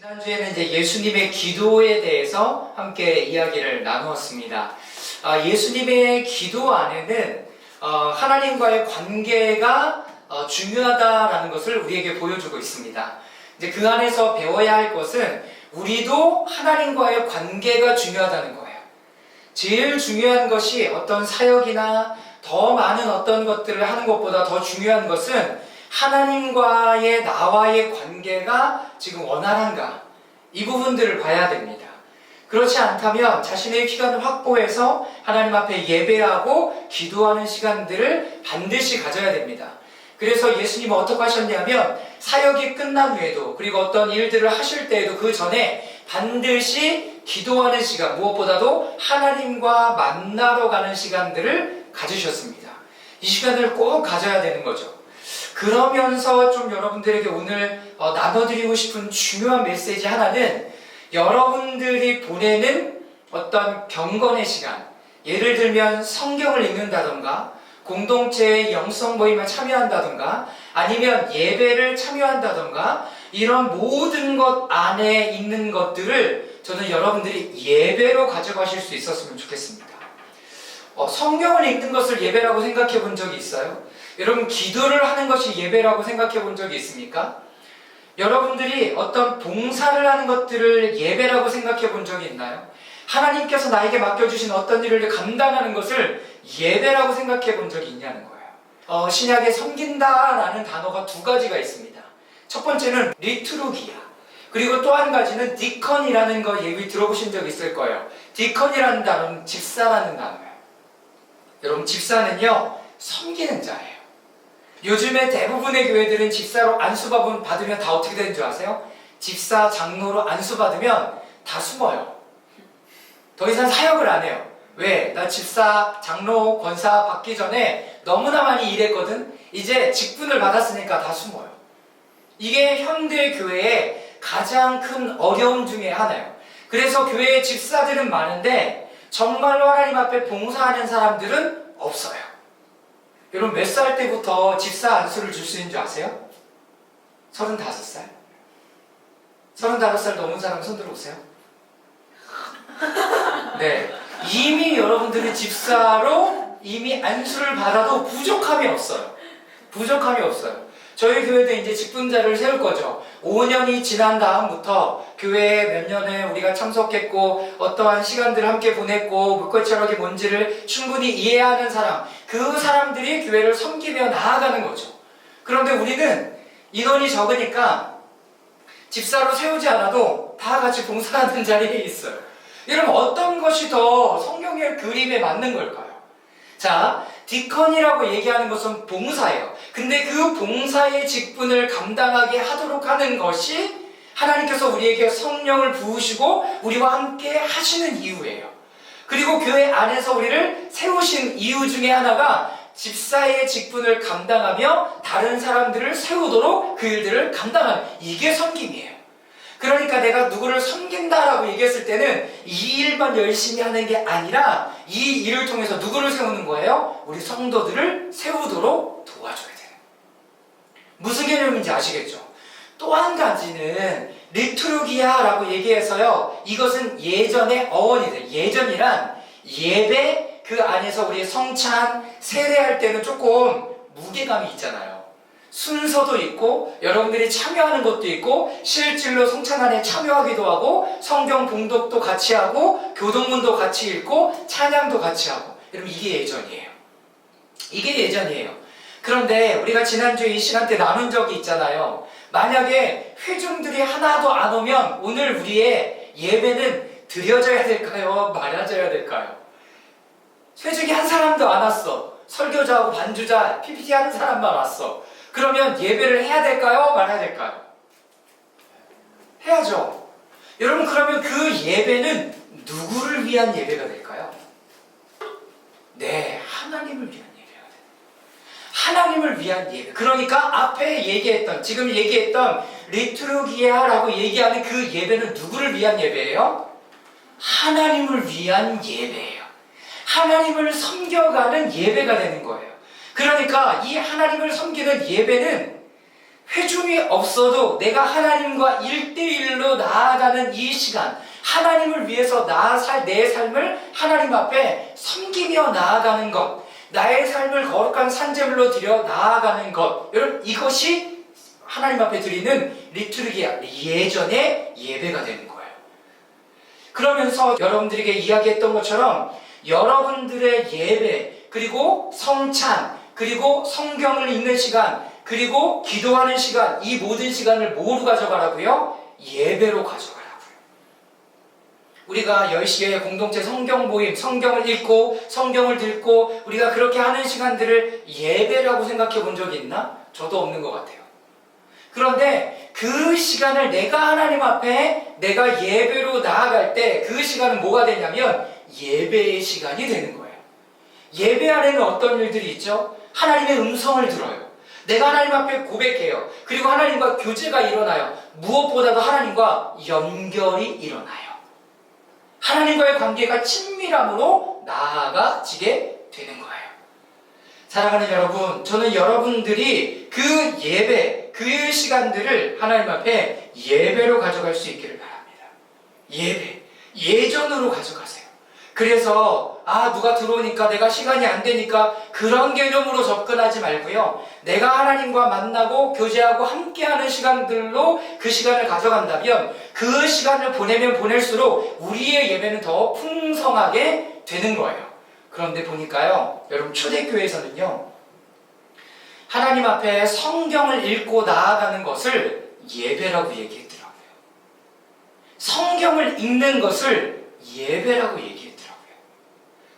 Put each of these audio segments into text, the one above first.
지난주에는 이제 예수님의 기도에 대해서 함께 이야기를 나누었습니다. 아, 예수님의 기도 안에는 어, 하나님과의 관계가 어, 중요하다라는 것을 우리에게 보여주고 있습니다. 이제 그 안에서 배워야 할 것은 우리도 하나님과의 관계가 중요하다는 거예요. 제일 중요한 것이 어떤 사역이나 더 많은 어떤 것들을 하는 것보다 더 중요한 것은 하나님과의 나와의 관계가 지금 원활한가 이 부분들을 봐야 됩니다. 그렇지 않다면 자신의 시간을 확보해서 하나님 앞에 예배하고 기도하는 시간들을 반드시 가져야 됩니다. 그래서 예수님은 어떻게 하셨냐면 사역이 끝난 후에도 그리고 어떤 일들을 하실 때에도 그 전에 반드시 기도하는 시간 무엇보다도 하나님과 만나러 가는 시간들을 가지셨습니다. 이 시간을 꼭 가져야 되는 거죠. 그러면서 좀 여러분들에게 오늘 어, 나눠드리고 싶은 중요한 메시지 하나는 여러분들이 보내는 어떤 경건의 시간, 예를 들면 성경을 읽는다던가, 공동체의 영성 모임에 참여한다던가, 아니면 예배를 참여한다던가, 이런 모든 것 안에 있는 것들을 저는 여러분들이 예배로 가져가실 수 있었으면 좋겠습니다. 어, 성경을 읽는 것을 예배라고 생각해 본 적이 있어요? 여러분, 기도를 하는 것이 예배라고 생각해 본 적이 있습니까? 여러분들이 어떤 봉사를 하는 것들을 예배라고 생각해 본 적이 있나요? 하나님께서 나에게 맡겨주신 어떤 일을 감당하는 것을 예배라고 생각해 본 적이 있냐는 거예요. 어, 신약에 섬긴다라는 단어가 두 가지가 있습니다. 첫 번째는 리투루기야. 그리고 또 한 가지는 디컨이라는 거 얘기 들어보신 적 있을 거예요. 디컨이라는 단어는 집사라는 단어예요. 여러분, 집사는요, 섬기는 자예요. 요즘에 대부분의 교회들은 집사로 안수받으면 받으면 다 어떻게 되는 줄 아세요? 집사, 장로로 안수받으면 다 숨어요. 더 이상 사역을 안 해요. 왜? 나 집사, 장로, 권사 받기 전에 너무나 많이 일했거든? 이제 직분을 받았으니까 다 숨어요. 이게 현대 교회의 가장 큰 어려움 중에 하나예요. 그래서 교회에 집사들은 많은데 정말로 하나님 앞에 봉사하는 사람들은 없어요. 여러분 몇 살 때부터 집사 안수를 줄 수 있는 줄 아세요? 35살? 35살 넘은 사람 손 들어보세요. 네. 이미 여러분들이 집사로 이미 안수를 받아도 부족함이 없어요. 부족함이 없어요. 저희 교회도 이제 직분자를 세울 거죠. 5년이 지난 다음부터 교회에 몇 년에 우리가 참석했고 어떠한 시간들을 함께 보냈고 물꽃철학이 뭔지를 충분히 이해하는 사람 그 사람들이 교회를 섬기며 나아가는 거죠. 그런데 우리는 인원이 적으니까 집사로 세우지 않아도 다 같이 봉사하는 자리에 있어요. 여러분 어떤 것이 더 성경의 그림에 맞는 걸까요? 자, 디컨이라고 얘기하는 것은 봉사예요. 근데 그 봉사의 직분을 감당하게 하도록 하는 것이 하나님께서 우리에게 성령을 부으시고 우리와 함께 하시는 이유예요. 그리고 교회 안에서 우리를 세우신 이유 중에 하나가 집사의 직분을 감당하며 다른 사람들을 세우도록 그 일들을 감당하는 이게 섬김이에요. 그러니까 내가 누구를 섬긴다라고 얘기했을 때는 이 일만 열심히 하는 게 아니라 이 일을 통해서 누구를 세우는 거예요? 우리 성도들을 세우도록 도와줘야 돼요. 무슨 개념인지 아시겠죠? 또 한 가지는 리투르기아라고 얘기해서요. 이것은 예전의 어원이들. 예전이란 예배 그 안에서 우리 성찬 세례할 때는 조금 무게감이 있잖아요. 순서도 있고 여러분들이 참여하는 것도 있고 실질로 성찬안에 참여하기도 하고 성경 봉독도 같이 하고 교동문도 같이 읽고 찬양도 같이 하고 여러분 이게 예전이에요. 이게 예전이에요. 그런데 우리가 지난주에 이 시간 때 나눈 적이 있잖아요. 만약에 회중들이 하나도 안 오면 오늘 우리의 예배는 드려져야 될까요? 말아져야 될까요? 회중이 한 사람도 안 왔어. 설교자하고 반주자, PPT 하는 사람만 왔어. 그러면 예배를 해야 될까요? 말아야 될까요? 해야죠. 여러분, 그러면 그 예배는 누구를 위한 예배가 될까요? 네, 하나님을 위한 예배가 돼요. 하나님을 위한 예배. 그러니까 앞에 얘기했던, 지금 얘기했던 리투르기아라고 얘기하는 그 예배는 누구를 위한 예배예요? 하나님을 위한 예배예요. 하나님을 섬겨가는 예배가 되는 거예요. 그러니까 이 하나님을 섬기는 예배는 회중이 없어도 내가 하나님과 일대일로 나아가는 이 시간, 하나님을 위해서 나 살, 내 삶을 하나님 앞에 섬기며 나아가는 것, 나의 삶을 거룩한 산재물로 드려 나아가는 것, 여러분, 이것이 하나님 앞에 드리는 리투르기야, 예전의 예배가 되는 거예요. 그러면서 여러분들에게 이야기했던 것처럼 여러분들의 예배, 그리고 성찬, 그리고 성경을 읽는 시간, 그리고 기도하는 시간, 이 모든 시간을 뭐로 가져가라고요? 예배로 가져가라고요. 우리가 10시에 공동체 성경 모임, 성경을 읽고, 성경을 듣고, 우리가 그렇게 하는 시간들을 예배라고 생각해 본 적이 있나? 저도 없는 것 같아요. 그런데 그 시간을 내가 하나님 앞에 내가 예배로 나아갈 때 그 시간은 뭐가 되냐면 예배의 시간이 되는 거예요. 예배 안에는 어떤 일들이 있죠? 하나님의 음성을 들어요. 내가 하나님 앞에 고백해요. 그리고 하나님과 교제가 일어나요. 무엇보다도 하나님과 연결이 일어나요. 하나님과의 관계가 친밀함으로 나아가지게 되는 거예요. 사랑하는 여러분, 저는 여러분들이 그 예배, 그 시간들을 하나님 앞에 예배로 가져갈 수 있기를 바랍니다. 예배, 예전으로 가져가세요. 그래서, 아, 누가 들어오니까 내가 시간이 안 되니까 그런 개념으로 접근하지 말고요. 내가 하나님과 만나고 교제하고 함께하는 시간들로 그 시간을 가져간다면 그 시간을 보내면 보낼수록 우리의 예배는 더 풍성하게 되는 거예요. 그런데 보니까요, 여러분, 초대교회에서는요, 하나님 앞에 성경을 읽고 나아가는 것을 예배라고 얘기했더라고요. 성경을 읽는 것을 예배라고 얘기했더라고요.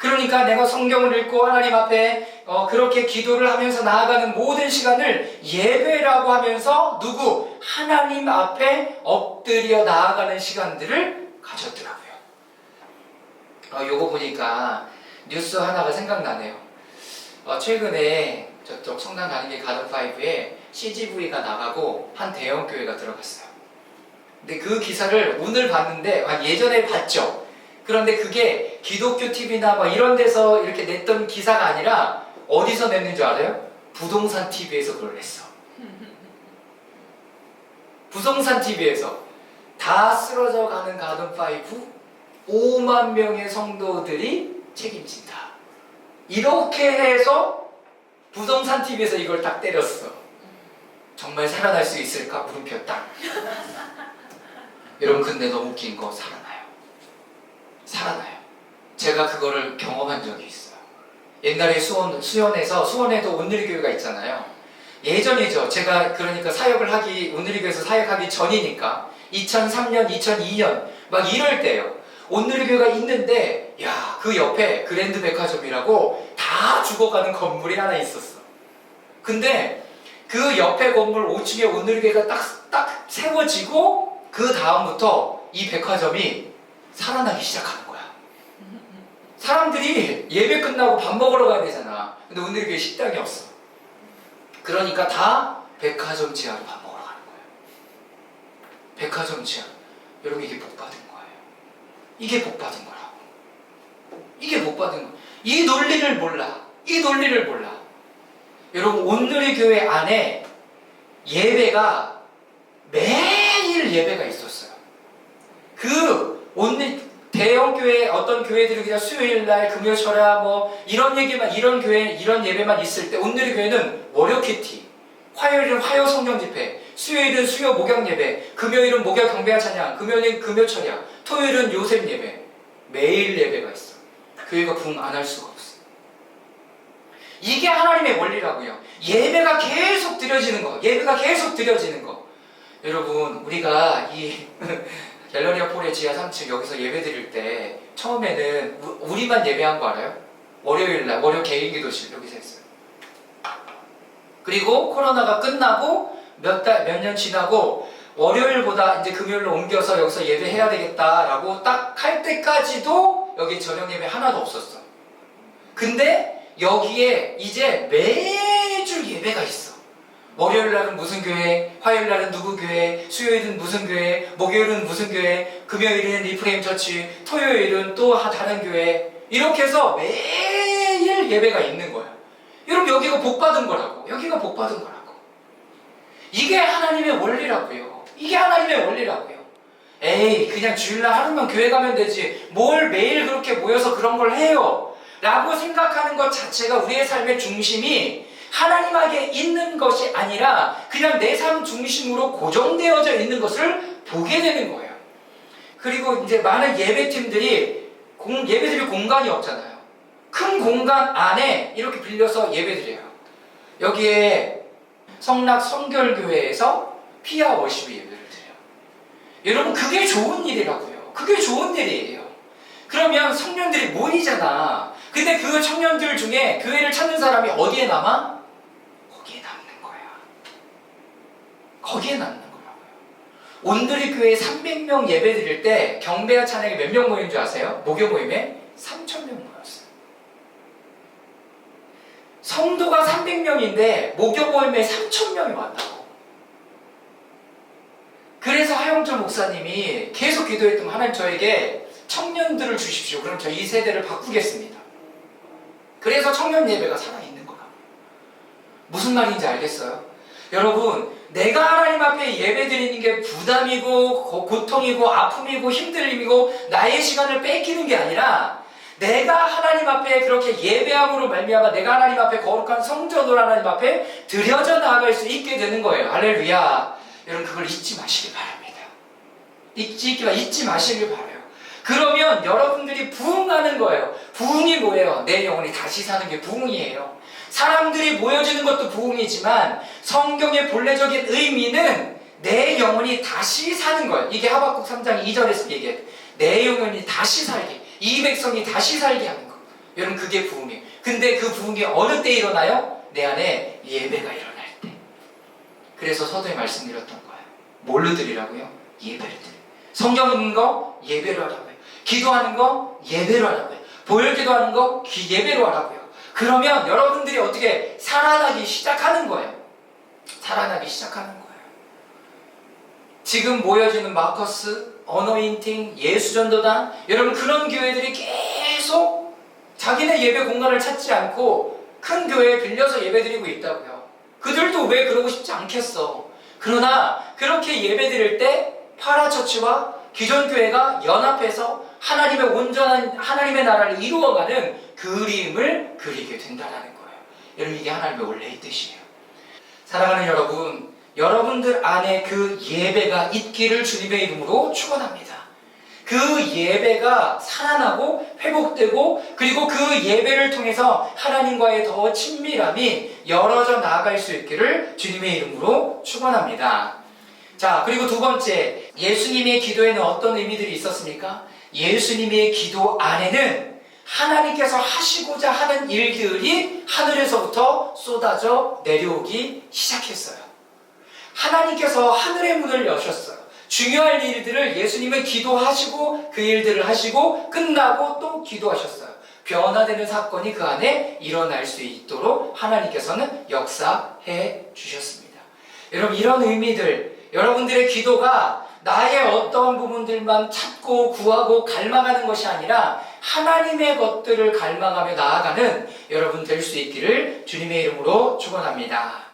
그러니까 내가 성경을 읽고 하나님 앞에 어, 그렇게 기도를 하면서 나아가는 모든 시간을 예배라고 하면서 누구? 하나님 앞에 엎드려 나아가는 시간들을 가졌더라고요. 어, 요거 보니까 뉴스 하나가 생각나네요. 어, 최근에 저쪽 성당 다니기 가든파이브에 CGV가 나가고 한 대형 교회가 들어갔어요. 근데 그 기사를 오늘 봤는데 아, 예전에 봤죠. 그런데 그게 기독교 TV나 막 이런 데서 이렇게 냈던 기사가 아니라 어디서 냈는 줄 알아요? 부동산 TV에서 그걸 냈어. 부동산 TV에서 다 쓰러져 가는 가든 파이브 5만 명의 성도들이 책임진다. 이렇게 해서 부동산 TV에서 이걸 딱 때렸어. 정말 살아날 수 있을까? 물음표 딱. 여러분 근데 너무 웃긴 거. 살아나요. 제가 그거를 경험한 적이 있어요. 옛날에 수원, 수원에서 수원에도 온누리 교회가 있잖아요. 예전이죠. 제가 그러니까 사역을 하기 온누리 교회에서 사역하기 전이니까 2003년, 2002년 막 이럴 때요. 온누리 교회가 있는데 야 그 옆에 그랜드 백화점이라고 다 죽어가는 건물이 하나 있었어. 근데 그 옆에 건물 5층에 온누리 교회가 딱, 딱 세워지고 그 다음부터 이 백화점이 살아나기 시작하는 거야. 사람들이 예배 끝나고 밥 먹으러 가야 되잖아. 근데 오늘 교회 식당이 없어. 그러니까 다 백화점 지하로 밥 먹으러 가는 거야. 백화점 지하. 여러분 이게 복 받은 거예요. 이게 복 받은 거라고. 이게 복 받은 거. 이 논리를 몰라. 이 논리를 몰라. 여러분 온누리 교회 안에 예배가 매일 예배가 있었어요. 그 온누리 대형 교회 어떤 교회들이 그냥 수요일 날 금요 철야 뭐 이런 얘기만 이런 교회 이런 예배만 있을 때 온누리 교회는 월요 키티 화요일은 화요 성령 집회 수요일은 수요 목양 예배 금요일은 목양 경배와 찬양 금요일은 금요 철야 토요일은 요셉 예배 매일 예배가 있어. 교회가 붕 안 할 수가 없어. 이게 하나님의 원리라고요. 예배가 계속 드려지는 거 예배가 계속 드려지는 거. 여러분 우리가 이 갤러리아 폴의 지하 3층 여기서 예배 드릴 때 처음에는 우- 우리만 예배한 거 알아요? 월요일 날 월요 개인 기도실 여기서 했어요. 그리고 코로나가 끝나고 몇 달 몇 년 지나고 월요일보다 이제 금요일로 옮겨서 여기서 예배해야 되겠다라고 딱 할 때까지도 여기 저녁 예배 하나도 없었어. 근데 여기에 이제 매주 예배가 있어. 월요일 날은 무슨 교회, 화요일 날은 누구 교회, 수요일은 무슨 교회, 목요일은 무슨 교회, 금요일은 리프레임 처치, 토요일은 또 하- 다른 교회. 이렇게 해서 매일 예배가 있는 거야. 여러분 여기가 복 받은 거라고. 여기가 복 받은 거라고. 이게 하나님의 원리라고요. 이게 하나님의 원리라고요. 에이, 그냥 주일날 하루만 교회 가면 되지. 뭘 매일 그렇게 모여서 그런 걸 해요. 라고 생각하는 것 자체가 우리의 삶의 중심이 하나님에게 있는 것이 아니라 그냥 내 삶 중심으로 고정되어져 있는 것을 보게 되는 거예요. 그리고 이제 많은 예배팀들이 공- 예배드릴 공간이 없잖아요. 큰 공간 안에 이렇게 빌려서 예배드려요. 여기에 성락 성결교회에서 피아 워시브 예배를 드려요. 여러분 그게 좋은 일이라고요. 그게 좋은 일이에요. 그러면 청년들이 모이잖아. 근데 그 청년들 중에 교회를 찾는 사람이 어디에 남아? 거기에 남는 거야. 거기에 남는 거라고요. 온드리 교회 300명 예배 드릴 때 경배와 찬양에 몇명 모인 줄 아세요? 목요 모임에 3,000명 모였어요. 성도가 300명인데 목요 모임에 3,000명이 왔다고. 그래서 하영조 목사님이 계속 기도했던 하나님 저에게 청년들을 주십시오. 그럼 저이 세대를 바꾸겠습니다. 그래서 청년 예배가 살아있는 거라. 무슨 말인지 알겠어요? 여러분, 내가 하나님 앞에 예배 드리는 게 부담이고, 고- 고통이고, 아픔이고, 힘들림이고, 나의 시간을 뺏기는 게 아니라, 내가 하나님 앞에 그렇게 예배함으로 말미암아 내가 하나님 앞에 거룩한 성전으로 하나님 앞에 드려져 나아갈 수 있게 되는 거예요. 할렐루야. 여러분 그걸 잊지 마시길 바랍니다. 잊지 잊지 마시길 바라요. 그러면 여러분들이 부흥하는 거예요. 부흥이 뭐예요? 내 영혼이 다시 사는 게 부흥이에요. 사람들이 모여지는 것도 부흥이지만 성경의 본래적인 의미는 내 영혼이 다시 사는 거예요. 이게 하박국 3장 2절에서 얘기해요. 내 영혼이 다시 살게. 이 백성이 다시 살게 하는 거. 여러분 그게 부흥이에요. 근데 그 부흥이 어느 때 일어나요? 내 안에 예배가 일어날 때. 그래서 서두에 말씀드렸던 거예요. 뭘로 드리라고요? 예배를 드려. 성경 읽는 거 예배로 하라고요. 기도하는 거 예배로 하라고요. 보혈 기도하는 거 기- 예배로 하라고요. 그러면 여러분들이 어떻게 살아나기 시작하는 거예요. 살아나기 시작하는 거예요. 지금 모여지는 마커스, 어너인팅, 예수전도단 여러분 그런 교회들이 계속 자기네 예배 공간을 찾지 않고 큰 교회에 빌려서 예배 드리고 있다고요. 그들도 왜 그러고 싶지 않겠어. 그러나 그렇게 예배 드릴 때 파라처치와 기존 교회가 연합해서 하나님의 온전한 하나님의 나라를 이루어가는 그림을 그리게 된다라는 거예요. 여러분 이게 하나님의 원래의 뜻이에요. 사랑하는 여러분, 여러분들 안에 그 예배가 있기를 주님의 이름으로 축원합니다. 그 예배가 살아나고 회복되고 그리고 그 예배를 통해서 하나님과의 더 친밀함이 열어져 나아갈 수 있기를 주님의 이름으로 축원합니다. 자, 그리고 두 번째, 예수님의 기도에는 어떤 의미들이 있었습니까? 예수님의 기도 안에는 하나님께서 하시고자 하는 일들이 하늘에서부터 쏟아져 내려오기 시작했어요. 하나님께서 하늘의 문을 여셨어요. 중요한 일들을 예수님은 기도하시고 그 일들을 하시고 끝나고 또 기도하셨어요. 변화되는 사건이 그 안에 일어날 수 있도록 하나님께서는 역사해 주셨습니다. 여러분 이런 의미들 여러분들의 기도가 나의 어떤 부분들만 찾고 구하고 갈망하는 것이 아니라 하나님의 것들을 갈망하며 나아가는 여러분 될 수 있기를 주님의 이름으로 축원합니다.